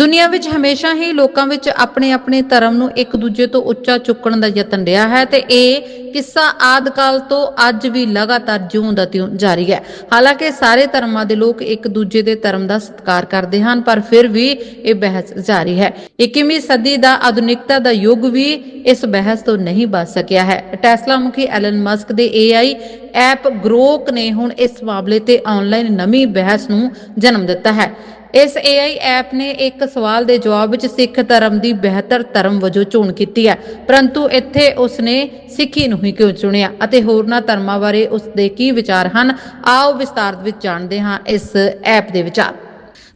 ਦੁਨੀਆ ਵਿੱਚ ਹਮੇਸ਼ਾ ਹੀ ਲੋਕਾਂ ਵਿੱਚ ਆਪਣੇ ਆਪਣੇ ਧਰਮ ਨੂੰ ਇੱਕ ਦੂਜੇ ਤੋਂ ਉੱਚਾ ਚੁੱਕਣ ਦਾ ਯਤਨ ਰਿਹਾ ਹੈ ਤੇ ਇਹ ਕਿੱਸਾ ਆਦਿਕਾਲ ਤੋਂ ਅੱਜ ਵੀ ਲਗਾਤਾਰ ਜਿਉਂਦਾ ਤਿਉਂ ਜਾਰੀ ਹੈ। ਹਾਲਾਂਕਿ ਸਾਰੇ ਧਰਮਾਂ ਦੇ ਲੋਕ ਇੱਕ ਦੂਜੇ ਦੇ ਧਰਮ ਦਾ ਸਤਿਕਾਰ ਕਰਦੇ ਹਨ, ਪਰ ਫਿਰ ਵੀ ਇਹ ਬਹਿਸ ਜਾਰੀ ਹੈ। 21ਵੀਂ ਸਦੀ ਦਾ ਆਧੁਨਿਕਤਾ ਦਾ ਯੁੱਗ ਵੀ ਇਸ ਬਹਿਸ ਤੋਂ ਨਹੀਂ ਬਚ ਸਕਿਆ ਹੈ। ਟੈਸਲਾ ਮੁਖੀ ਐਲਨ ਮਸਕ ਦੇ AI ਐਪ ਗਰੋਕ ਨੇ ਹੁਣ ਇਸ ਮਾਮਲੇ ਤੇ ਆਨਲਾਈਨ ਨਵੀਂ ਬਹਿਸ ਨੂੰ ਜਨਮ ਦਿੱਤਾ ਹੈ। ਇਸ AI ਐਪ ਨੇ ਇੱਕ ਸਵਾਲ ਦੇ ਜਵਾਬ ਵਿੱਚ ਸਿੱਖ ਧਰਮ ਦੀ ਬਿਹਤਰ ਧਰਮ ਵਜੋਂ ਚੋਣ ਕੀਤੀ ਹੈ। ਪਰੰਤੂ ਇੱਥੇ ਉਸਨੇ ਸਿੱਖੀ ਨੂੰ ਹੀ ਕਿਉਂ ਚੁਣਿਆ ਅਤੇ ਹੋਰਨਾਂ ਧਰਮਾਂ ਬਾਰੇ ਉਸ ਦੇ ਕੀ ਵਿਚਾਰ ਹਨ, ਆਓ ਵਿਸਤਾਰ ਵਿੱਚ ਜਾਣਦੇ ਹਾਂ ਇਸ ਐਪ ਦੇ ਵਿਚਾਰ।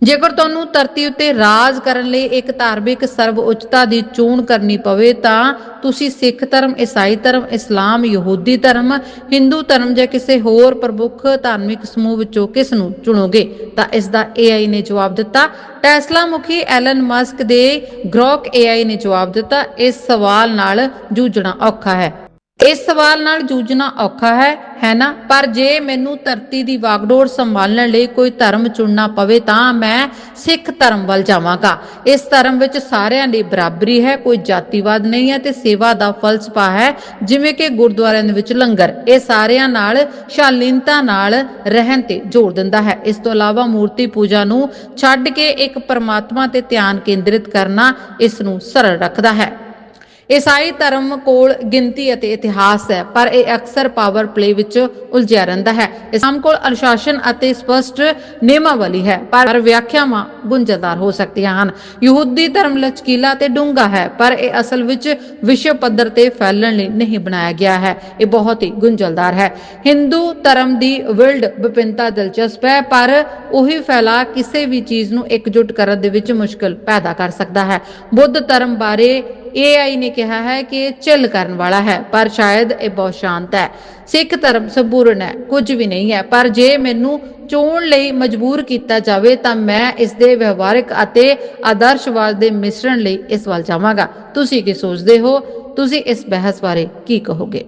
ਜੇਕਰ ਤੁਹਾਨੂੰ ਧਰਤੀ ਉੱਤੇ ਰਾਜ ਕਰਨ ਲਈ ਇੱਕ ਧਾਰਮਿਕ ਸਰਵ ਉੱਚਤਾ ਦੀ ਚੋਣ ਕਰਨੀ ਪਵੇ ਤਾਂ ਤੁਸੀਂ ਸਿੱਖ ਧਰਮ, ਈਸਾਈ ਧਰਮ, ਇਸਲਾਮ, ਯਹੂਦੀ ਧਰਮ, ਹਿੰਦੂ ਧਰਮ ਜਾਂ ਕਿਸੇ ਹੋਰ ਪ੍ਰਮੁੱਖ ਧਾਰਮਿਕ ਸਮੂਹ ਵਿੱਚੋਂ ਕਿਸ ਨੂੰ ਚੁਣੋਗੇ? ਤਾਂ ਇਸ ਦਾ AI ਨੇ ਜਵਾਬ ਦਿੱਤਾ। ਟੈਸਲਾ ਮੁਖੀ ਐਲਨ ਮਸਕ ਦੇ ਗ੍ਰੋਕ AI ਨੇ ਜਵਾਬ ਦਿੱਤਾ। ਇਸ ਸਵਾਲ ਨਾਲ ਜੂਝਣਾ ਔਖਾ ਹੈ। ਇਸ ਸਵਾਲ ਨਾਲ ਜੂਝਣਾ ਔਖਾ ਹੈ ਹੈ ਨਾ? ਪਰ ਜੇ ਮੈਨੂੰ ਧਰਤੀ ਦੀ ਵਾਗਡੋਰ ਸੰਭਾਲਣ ਲਈ ਕੋਈ ਧਰਮ ਚੁਣਨਾ ਪਵੇ ਤਾਂ ਮੈਂ ਸਿੱਖ ਧਰਮ ਵੱਲ ਜਾਵਾਂਗਾ। ਇਸ ਧਰਮ ਵਿੱਚ ਸਾਰਿਆਂ ਲਈ ਬਰਾਬਰੀ ਹੈ, ਕੋਈ ਜਾਤੀਵਾਦ ਨਹੀਂ ਹੈ ਤੇ ਸੇਵਾ ਦਾ ਫਲਸਫਾ ਹੈ, ਜਿਵੇਂ ਕਿ ਗੁਰਦੁਆਰਿਆਂ ਦੇ ਵਿੱਚ ਲੰਗਰ। ਇਹ ਸਾਰਿਆਂ ਨਾਲ ਸ਼ਾਲੀਨਤਾ ਨਾਲ ਰਹਿਣ ਤੇ ਜ਼ੋਰ ਦਿੰਦਾ ਹੈ। ਇਸ ਤੋਂ ਇਲਾਵਾ ਮੂਰਤੀ ਪੂਜਾ ਨੂੰ ਛੱਡ ਕੇ ਇੱਕ ਪਰਮਾਤਮਾ ਤੇ ਧਿਆਨ ਕੇਂਦਰਿਤ ਕਰਨਾ ਇਸ ਨੂੰ ਸਰਲ ਰੱਖਦਾ ਹੈ। ਈਸਾਈ ਧਰਮ ਕੋਲ ਗਿਣਤੀ ਅਤੇ ਇਤਿਹਾਸ ਹੈ, ਪਰ ਇਹ ਅਕਸਰ ਪਾਵਰ ਪਲੇ ਵਿੱਚ ਉਲਝਿਆ ਰਹਿੰਦਾ ਹੈ। ਇਸਲਾਮ ਕੋਲ ਅਨੁਸ਼ਾਸਨ ਅਤੇ ਸਪਸ਼ਟ ਨਿਯਮਾਵਲੀ ਹੈ, ਪਰ ਵਿਆਖਿਆਵਾਂ ਗੁੰਝਲਦਾਰ ਹੋ ਸਕਦੀਆਂ ਹਨ। ਯਹੂਦੀ ਧਰਮ ਲਚਕੀਲਾ ਤੇ ਡੂੰਘਾ ਹੈ, ਪਰ ਇਹ ਅਸਲ ਵਿੱਚ ਵਿਸ਼ਵ ਪੱਧਰ ਤੇ ਫੈਲਣ ਲਈ ਨਹੀਂ ਬਣਾਇਆ ਗਿਆ ਹੈ। ਇਹ ਬਹੁਤ ਹੀ ਗੁੰਝਲਦਾਰ ਹੈ। ਹਿੰਦੂ ਧਰਮ ਦੀ ਵਰਲਡ ਵਿਭਿੰਨਤਾ ਦਿਲਚਸਪ ਹੈ, ਪਰ ਉਹੀ ਫੈਲਾ ਕਿਸੇ ਵੀ ਚੀਜ਼ ਨੂੰ ਇਕਜੁੱਟ ਕਰਨ ਦੇ ਵਿੱਚ ਮੁਸ਼ਕਲ ਪੈਦਾ ਕਰ ਸਕਦਾ ਹੈ। ਬੁੱਧ ਧਰਮ ਬਾਰੇ AI ਨੇ ਕਿਹਾ ਹੈ ਕਿ ਇਹ ਚਿੱਲ ਕਰਨ ਵਾਲਾ ਹੈ, ਪਰ ਸ਼ਾਇਦ ਇਹ ਬਹੁਤ ਸ਼ਾਂਤ ਹੈ। ਸਿੱਖ ਧਰਮ ਸੰਪੂਰਨ ਹੈ, ਕੁਝ ਵੀ ਨਹੀਂ ਹੈ, ਪਰ ਜੇ ਮੈਨੂੰ ਚੋਣ ਲਈ ਮਜਬੂਰ ਕੀਤਾ ਜਾਵੇ, ਤਾਂ ਮੈਂ ਇਸ ਦੇ ਵਿਵਹਾਰਿਕ ਅਤੇ ਆਦਰਸ਼ਵਾਦ ਦੇ ਮਿਸ਼ਰਣ ਲਈ ਇਸ ਵੱਲ ਜਾਵਾਂਗਾ। ਤੁਸੀਂ ਕੀ ਸੋਚਦੇ ਹੋ? ਤੁਸੀਂ ਇਸ ਬਹਿਸ ਬਾਰੇ ਕੀ ਕਹੋਗੇ?